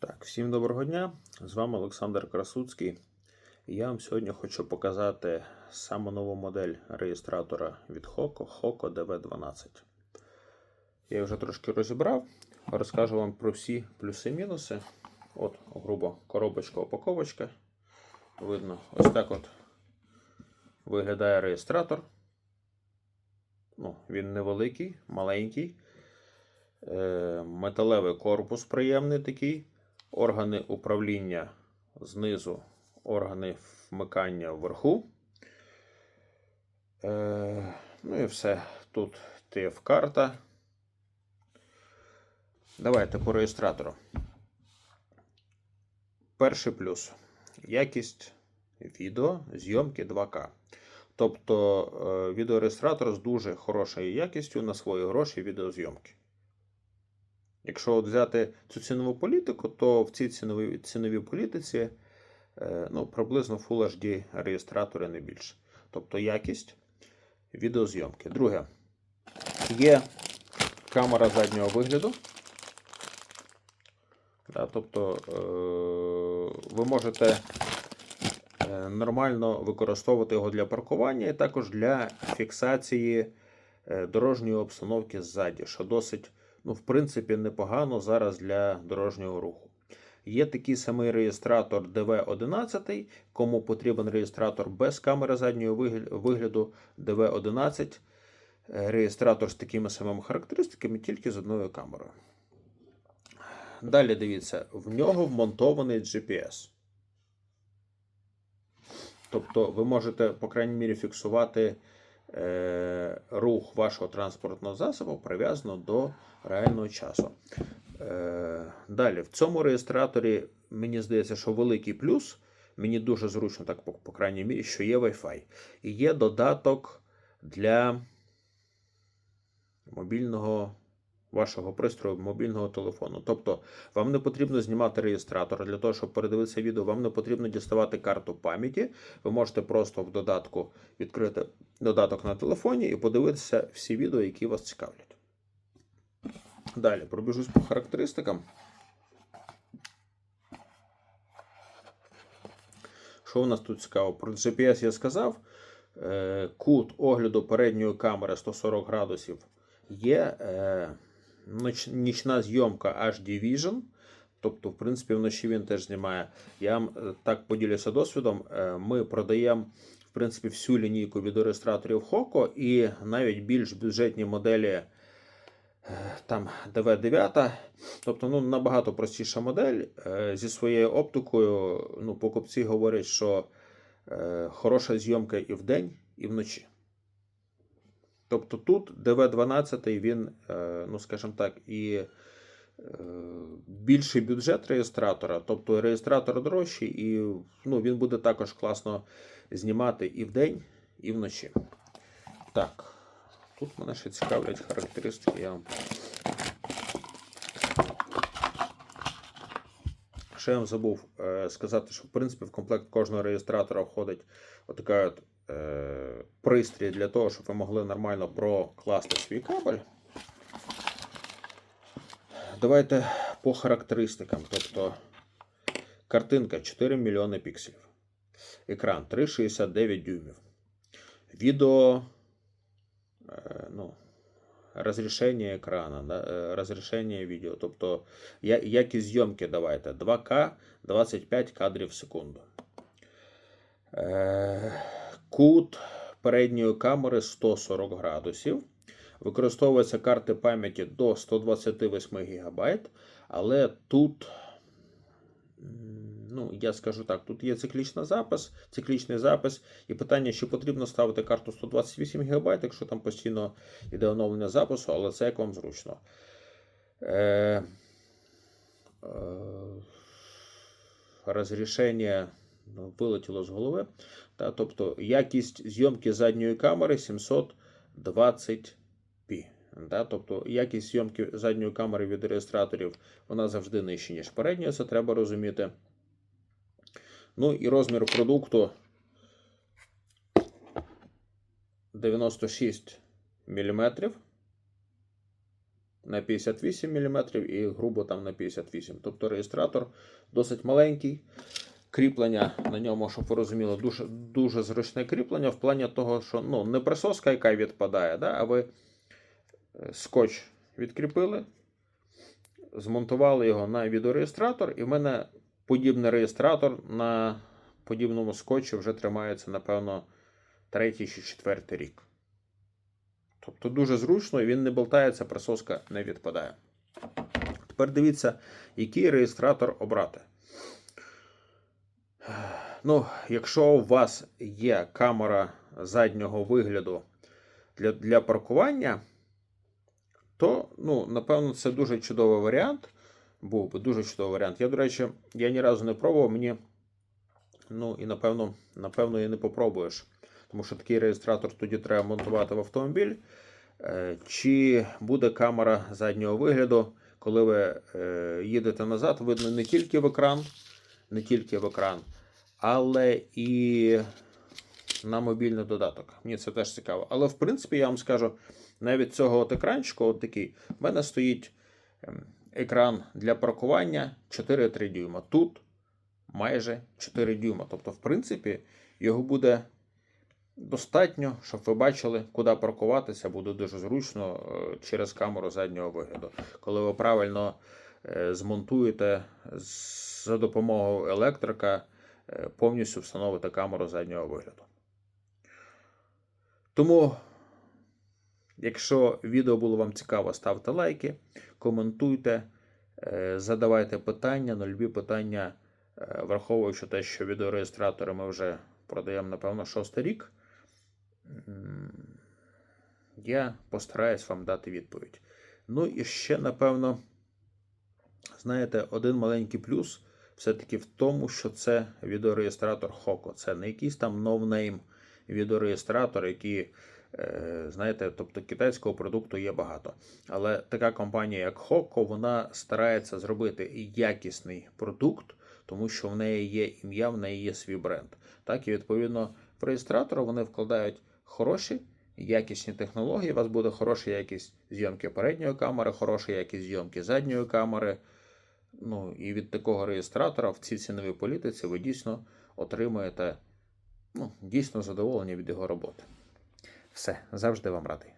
Так, всім доброго дня. З вами Олександр Красуцький. Я вам сьогодні хочу показати саму нову модель реєстратора від Hoco Hoco DV12. Я вже трошки розібрав. Розкажу вам про всі плюси-мінуси. От, грубо, коробочка, упаковочка. Видно, ось так от виглядає реєстратор. Ну, він невеликий, маленький. Е, Металевий корпус приємний такий. Органи управління знизу, органи вмикання вверху. Е, ну і все. Тут TF-карта. Давайте по реєстратору. Перший плюс. Якість відео зйомки 2К. Тобто е, відеореєстратор з дуже хорошою якістю на свої гроші відеозйомки. Якщо от взяти цю цінову політику, то в цій ціновій, ціновій політиці е, ну, приблизно Full HD реєстратори не більше. Тобто якість відеозйомки. Друге, є камера заднього вигляду. Да, тобто е, ви можете е, нормально використовувати його для паркування і також для фіксації дорожньої обстановки ззаді, що досить ну, в принципі, непогано зараз для дорожнього руху. Є такий самий реєстратор DV11, кому потрібен реєстратор без камери заднього вигляду DV11. Е, Реєстратор з такими самими характеристиками, тільки з одною камерою. Далі дивіться, в нього вмонтований GPS. Тобто ви можете, по крайній мірі, фіксувати рух вашого транспортного засобу прив'язано до реального часу. Е, далі, в цьому реєстраторі, мені здається, що великий плюс. Мені дуже зручно, так, по, по крайній мірі, що є Wi-Fi. І є додаток для мобільного вашого пристрою мобільного телефону. Тобто, вам не потрібно знімати реєстратор для того, щоб передивитися відео, вам не потрібно діставати карту пам'яті. Ви можете просто в додатку відкрити додаток на телефоні і подивитися всі відео, які вас цікавлять. Далі пробіжусь по характеристикам. Що у нас тут цікаво? Про GPS я сказав. Е, Кут огляду передньої камери 140 градусів є. Е, Нічна зйомка HD Vision. Тобто, в принципі, вночі він теж знімає. Я вам е, так поділюся досвідом. Ми продаємо в принципі, всю лінійку відеореєстраторів Hoco і навіть більш бюджетні моделі там DV9, тобто ну, набагато простіша модель. Е, зі своєю оптикою ну, покупці говорять, що е, хороша зйомка і вдень, і вночі. Тобто тут DV12 він, е, ну скажімо так, і е, більший бюджет реєстратора, тобто реєстратор дорожчий, і ну, він буде також класно знімати і вдень, і вночі. Так. Тут мене ще цікавлять характеристики. Я вам... Ще я вам забув е, сказати, що в принципі в комплект кожного реєстратора входить отака от, пристрій для того, щоб ви могли нормально прокласти свій кабель. Давайте по характеристикам. Тобто картинка 4 мільйони пікселів. Екран 3,69 дюймів. Відео ну, розрішення екрану, да, е, розрішення відео. Тобто, якість зйомки давайте 2К 25 кадрів в секунду. Е, кут передньої камери 140 градусів. Використовуються карти пам'яті до 128 ГБ, але тут ну, я скажу так, тут є циклічний запис, циклічний запис, і питання, чи потрібно ставити карту 128 ГБ, якщо там постійно йде оновлення запису, але це як вам зручно. Е, е, Розрішення вилетіло з голови. Та, тобто якість зйомки задньої камери 720p. Да? Тобто якість зйомки задньої камери від реєстраторів вона завжди нижча, ніж передньої, це треба розуміти. Ну і розмір продукту 96 мм. на 58 мм і грубо там на 58 Тобто реєстратор досить маленький. Кріплення на ньому, щоб ви розуміли, дуже, дуже зручне кріплення в плані того, що ну, не присоска, яка відпадає, да, а ви е, скотч відкріпили, змонтували його на відеореєстратор, і в мене подібний реєстратор на подібному скотчі вже тримається, напевно, третій чи четвертий рік. Тобто дуже зручно і він не болтається, присоска не відпадає. Тепер дивіться, який реєстратор обрати. Ну, якщо у вас є камера заднього вигляду для, для паркування, то, ну, напевно, це дуже чудовий варіант. Був би дуже чудовий варіант. Я, до речі, я ні разу не пробував, мені, ну, і напевно, напевно, і не попробуєш. Тому що такий реєстратор тоді треба монтувати в автомобіль. Е, Чи буде камера заднього вигляду, коли ви е, їдете назад, видно не тільки в екран, не тільки в екран, але і на мобільний додаток. Мені це теж цікаво. Але в принципі, я вам скажу, навіть цього от екранчику, от такий, в мене стоїть ем, екран для паркування 4,3 дюйма. Тут майже 4 дюйма. Тобто, в принципі, його буде достатньо, щоб ви бачили, куди паркуватися, буде дуже зручно е, через камеру заднього вигляду. Коли ви правильно е, змонтуєте за допомогою електрика, повністю встановите камеру заднього вигляду. Тому, якщо відео було вам цікаво, ставте лайки, коментуйте, е, задавайте питання, на любі питання, е, враховуючи те, що відеореєстратори ми вже продаємо, напевно, шостий рік. Я постараюсь вам дати відповідь. Ну і ще, напевно, знаєте, один маленький плюс все-таки в тому, що це відеореєстратор Hoco. Це не якийсь там ноунейм відеореєстратор, який, е, знаєте, тобто китайського продукту є багато. Але така компанія, як Hoco, вона старається зробити якісний продукт, тому що в неї є ім'я, в неї є свій бренд. Так, і відповідно в реєстратор вони вкладають хороші. Якісні технології, у вас буде хороша якість зйомки передньої камери, хороша якість зйомки задньої камери. Ну і від такого реєстратора в цій ціновій політиці ви дійсно отримаєте ну, дійсно задоволення від його роботи. Все, завжди вам радий.